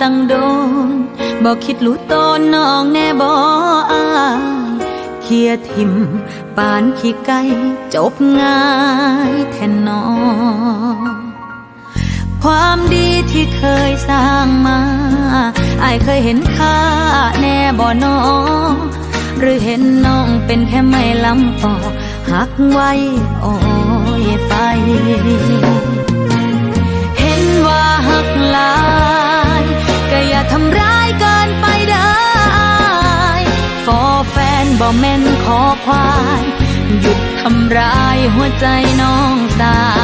ตั้งโดนบอกคิดรู้ตนน้องแน่บออายเคียทิมปานขี้ไก่จบง่ายแทนน้องความดีที่เคยสร้างมาอายเคยเห็นค่าแน่บ่น้องหรือเห็นน้องเป็นแค่ไม่ลำปอหักไว้โอ้ยไฟ แม่นขอควาย หยุดทำร้ายหัวใจน้องสาว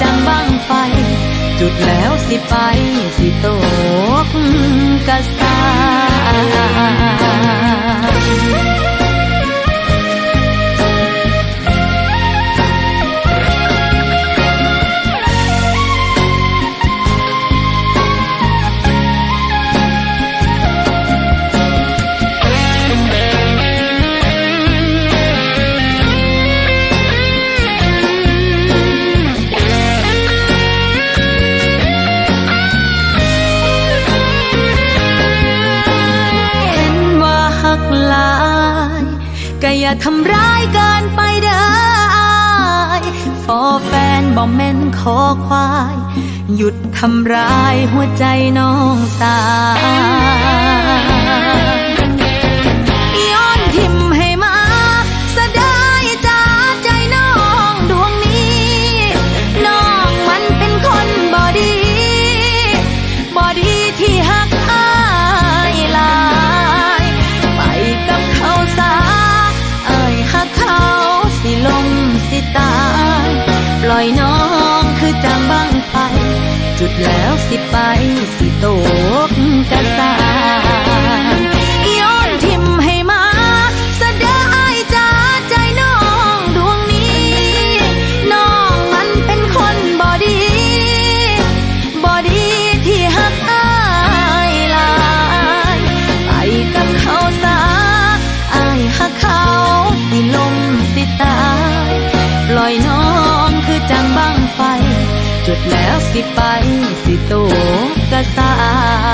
จังบังไฟ จุดแล้วสิไปสิตกกระสา ก็อย่าทำร้ายเกินไปเด้ออายฟอแฟนบ่แม่นขอควาย หยุดทำร้ายหัวใจน้องสาย สิไปสิโตกกระสา จุดแล้วสิไปสิโตกระตา